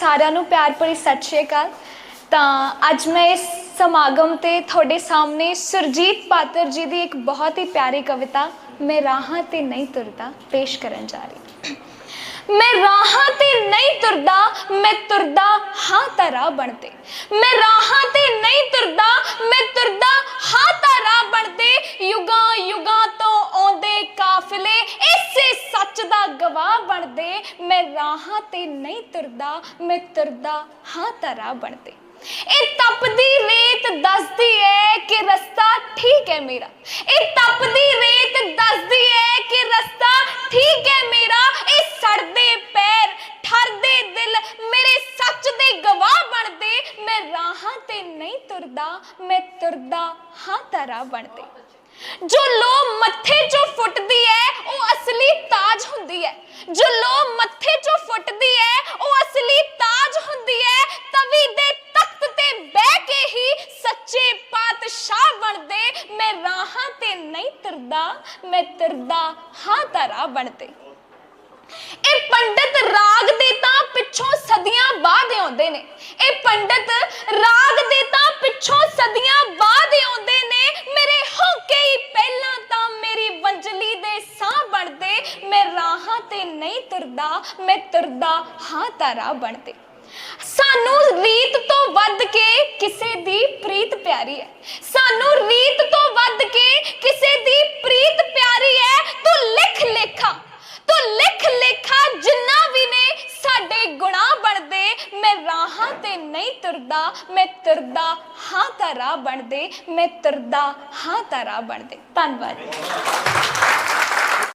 ਸਾਰਿਆਂ ਨੂੰ ਪਿਆਰ ਭਰੀ ਸਤਿ ਸ਼੍ਰੀ ਅਕਾਲ। ਤਾਂ ਅੱਜ ਮੈਂ ਇਸ ਸਮਾਗਮ ਤੇ ਤੁਹਾਡੇ ਸਾਹਮਣੇ ਸੁਰਜੀਤ ਪਾਤਰ ਜੀ ਦੀ ਇੱਕ ਬਹੁਤ ਹੀ ਪਿਆਰੀ ਕਵਿਤਾ, ਮੈਂ ਰਾਹਾਂ ਤੇ ਨਹੀਂ ਤੁਰਦਾ ਪੇਸ਼ ਕਰਨ ਜਾ ਰਹੀ ਮੈਂ ਰਾਹਾਂ ਤੇ ਨਹੀਂ ਤੁਰਦਾ, ਮੈਂ ਤੁਰਦਾ ਹਾਂ ਤਾਰਾ ਬਣਦੇ। ਮੈਂ ਰਾਹਾਂ ਤੇ ਨਹੀਂ ਤੁਰਦਾ, ਮੈਂ ਤੁਰਦਾ ਦਾ ਗਵਾਹ ਬਣਦੇ, ਮੈਂ ਰਾਹਾਂ ਤੇ ਨਹੀਂ ਤੁਰਦਾ, ਮੈਂ ਤੁਰਦਾ ਹਾਂ ਤਾਰਾ ਬਣਦੇ। ਇਹ ਤਪਦੀ ਰੇਤ ਦੱਸਦੀ ਹੈ ਕਿ ਰਸਤਾ ਠੀਕ ਹੈ ਮੇਰਾ। ਇਹ ਤਪਦੀ ਰੇਤ ਦੱਸਦੀ ਹੈ ਕਿ ਰਸਤਾ ਠੀਕ ਹੈ ਮੇਰਾ। ਇਹ ਸੜਦੇ ਪੈਰ, ਠਰਦੇ ਦਿਲ ਮੇਰੇ ਸੱਚ ਦੇ ਗਵਾਹ ਬਣਦੇ। ਮੈਂ ਰਾਹਾਂ ਤੇ ਨਹੀਂ ਤੁਰਦਾ, ਮੈਂ ਤੁਰਦਾ ਹਾਂ ਤਾਰਾ ਬਣਦੇ। ਜੋ ਲੋ ਮੱਥੇ ਚੋਂ ਫੁੱਟਦੀ ਹੈ ਉਹ ਅਸਲੀ ਤਾਜ ਹੁੰਦੀ ਹੈ ਜੋ ਮੱਥੇ ਚੋਂ ਫੁੱਟਦੀ ਹੈ, ਉਹ ਅਸਲੀ ਤਾਜ ਹੁੰਦੀ ਹੈ, ਤਵੀ ਦੇ ਤਖਤ ਤੇ ਬਹਿ ਕੇ ਹੀ ਸੱਚੇ ਪਾਤਸ਼ਾਹ ਬਣਦੇ। ਮੈਂ ਰਾਹਾਂ ਤੇ ਨਹੀਂ ਤੁਰਦਾ, ਮੈਂ ਤੁਰਦਾ ਹਾਂ ਤਾਰਾ ਬਣਦੇ। ਇਹ ਪੰਡਤ ਰਾਗ ਦੇ ਤਾਂ ਪਿੱਛੋਂ ਸਦੀਆਂ ਬਾਅਦ ਆਉਂਦੇ ਨੇ। ਇਹ ਪੰਡਤ ਰਾਗ ਦੇ ਤਾਂ ਪਿੱਛੋਂ ਸਦੀਆਂ ਬਾਅਦ ਆਉਂਦੇ ਨੇ ਮੇਰੇ ਹੋਕੇ ਹੀ ਪਹਿਲਾਂ ਤਾਂ ਮੇਰੀ ਵੰਜਲੀ ਦੇ ਸਾਹ ਬਣਦੇ ਮੈਂ ਰਾਹਾਂ ਤੇ ਨਹੀਂ ਤੁਰਦਾ, ਮੈਂ ਤੁਰਦਾ ਹਾਂ ਤਾਰਾ ਬਣਦੇ। ਸਾਨੂੰ ਰੀਤ ਤੋਂ ਵੱਧ ਕੇ ਕਿਸੇ ਦੀ ਪ੍ਰੀਤ ਪਿਆਰੀ ਹੈ। ਸਾਨੂੰ ਰੀਤ ਤੋਂ ਵੱਧ ਕੇ ਕਿਸੇ ਦੀ ਪ੍ਰੀਤ ਪਿਆਰੀ ਹੈ। ਤੂੰ ਲਿਖ ਲੇਖਾ, ਤੂੰ ਲਿਖ ਲੇਖਾ ਜਿੰਨਾ ਵੀ ਨੇ ਸਾਡੇ ਗੁਨਾਹ ਬਣਦੇ। ਮੈਂ ਰਾਹਾਂ ਤੇ ਨਹੀਂ ਤੁਰਦਾ, ਮੈਂ ਤੁਰਦਾ ਹਾਂ ਤਾਰਾ ਬਣਦੇ। ਮੈਂ ਤੁਰਦਾ ਹਾਂ ਤਾਰਾ ਬਣਦੇ। ਧੰਨਵਾਦ।